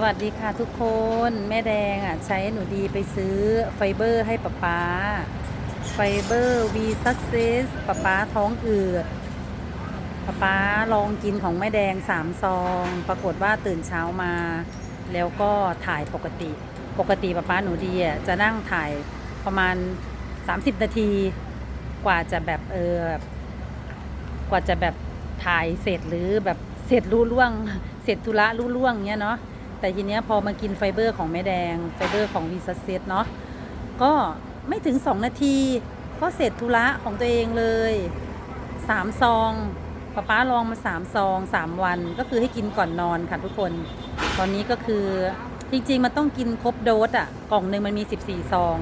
สวัสดีค่ะทุกคนแม่แดงอะใช้หนูดีไปซื้อไฟเบอร์ให้ป๊าป๊าไฟเบอร์วีซัสเซสป๊าป๊าท้องอืดป๊าป๊าลองกินของแม่แดงสามซอง ปรากฏว่าตื่นเช้ามา แล้วก็ถ่ายปกติ ปกติป๊าป๊าหนูดีอะจะนั่งถ่ายประมาณ 30 นาที กว่าจะแบบเออแบบกว่าจะแบบถ่ายเสร็จหรือแบบเสร็จรู้ล่วง เสร็จธุระรู้ล่วงเนี้ยเนาะ แต่ทีเนี้ยพอมากินไฟเบอร์ของแม่แดง ไฟเบอร์ของวีซัสเซตเนาะก็ไม่ถึง 2 นาที ก็เสร็จธุระของตัวเองเลย 3 ซองป้าป้าลองมา 3 ซอง 3 วันก็คือให้กินก่อนนอนค่ะทุกคน ตอนนี้ก็คือจริงๆ มันต้องกินครบโดสอะกล่องหนึ่งมันมี 14 ซอง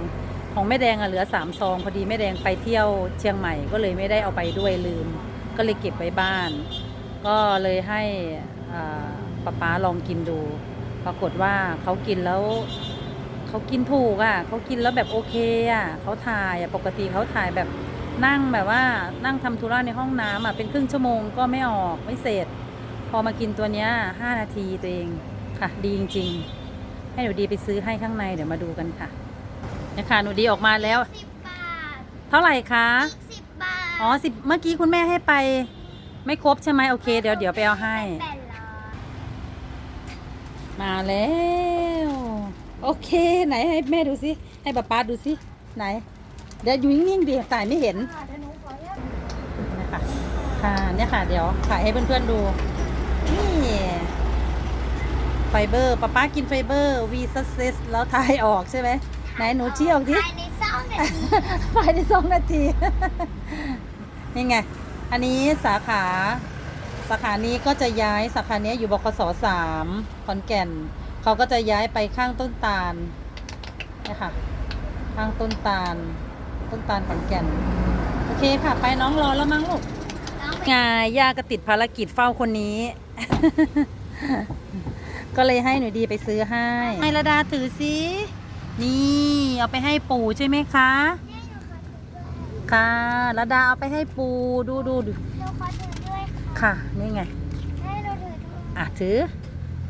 ของแม่แดงอะเหลือ 3 ซอง พอดีแม่แดงไปเที่ยวเชียงใหม่ก็เลยไม่ได้เอาไปด้วยลืม ก็เลยเก็บไว้บ้าน ก็เลยให้ป๊าป๊าลองกินดู ปรากฏว่าเขากินแล้วเขากินถูกอะเขากินแล้วแบบโอเคอะเขาถ่ายอะปกติเขาถ่ายแบบนั่งแบบว่านั่งทำธุระในห้องน้ำอะเป็นครึ่งชั่วโมงก็ไม่ออกไม่เสร็จ พอมากินตัวเนี้ยห้านาทีตัวเองค่ะ ดีจริงๆ ให้หนูดีไปซื้อให้ข้างในเดี๋ยวมาดูกันค่ะนะคะหนูดีออกมาแล้วสิบบาทเท่าไหร่คะสิบบาทอ๋อสิบเมื่อกี้คุณแม่ให้ไป ไม่ครบใช่ไหมโอเค เดี๋ยวเดี๋ยวไปเอาให้แปดร้อย มาแล้ว โอเค ไหนให้แม่ดูสิ ให้ป๊าป๊าดูสิ ไหน เดี๋ยวอยู่นิ่งๆดิถ่ายไม่เห็นค่ะเดี๋ยวหนูขอเลือกเนี่ยค่ะค่ะเนี่ยค่ะ เดี๋ยวถ่ายให้เพื่อนๆดู นี่ไฟเบอร์ป๊าป๊ากินไฟเบอร์วีซัสเซสแล้วถ่ายออกใช่ไหมไหนหนูชี้ออกดิภายในสองนาทีภายในสองนาที นี่ไง อันนี้สาขา สาขานี้ก็จะย้ายสาขานี้อยู่บคสสามขอนแก่น เขาก็จะย้ายไปข้างต้นตาลเนี่ยค่ะ ข้างต้นตาล ต้นตาลขอนแก่น โอเคค่ะ ไปน้องรอแล้วมั้งลูกน้องไปไงย่าก็ติดภารกิจเฝ้าคนนี้ ก็เลยให้หนูดีไปซื้อให้ให้ระดาถือสินี่เอาไปให้ปู่ใช่ไหมคะ ค่ะระดาเอาไปให้ปู่ดูดูดู ค่ะค่ะ นี่ไงให้หนูถือด้วยอะถือ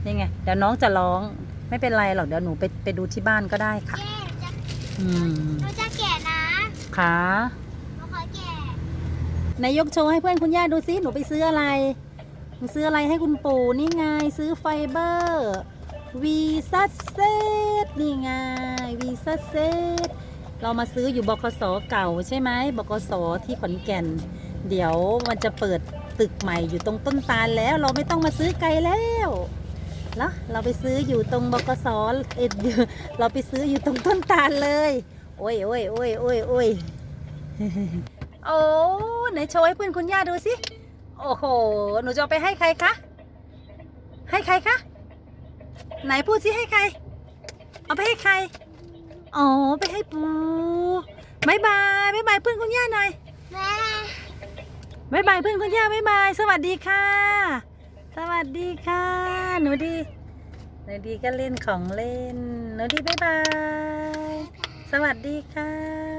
นี่ไง เดี๋ยวน้องจะร้อง ไม่เป็นไรหรอก เดี๋ยวหนูไปไปดูที่บ้านก็ได้ค่ะแม่หนูจะอืมหนูจะแกะนะค่ะหนูขอแกะนายกโชว์ให้เพื่อนคุณย่าดูสิหนูไปซื้ออะไร หนูซื้ออะไรให้คุณปู่นี่ไง ซื้อไฟเบอร์วีซัสเซตนี่ไงวีซัสเซตเรามาซื้ออยู่บกสเก่าใช่ไหมบกสที่ขอนแก่น เดี๋ยวมันจะเปิด ตึกใหม่อยู่ตรงต้นตาลแล้ว เราไม่ต้องมาซื้อไกลแล้วแล้วเราไปซื้ออยู่ตรงบกสเอ็ดอยู่เราไปซื้ออยู่ตรงต้นตาลเลย โอ้ยโอ้ยโอ้ยโอ้ยโอ้ยโอ้ไหนโชว์ให้เพื่อนคุณย่าดูสิโอ้โหหนูจะไปให้ใครคะให้ใครคะไหนพูดสิให้ใคร เอาไปให้ใครอ๋อไปให้ปูบายบายบายบายเพื่อนคุณย่าหน่อย บายบายเพื่อนคุณย่าบายบาย สวัสดีค่ะ สวัสดีค่ะ หนูดีหนูดีก็เล่นของเล่น หนูดีบายบาย สวัสดีค่ะ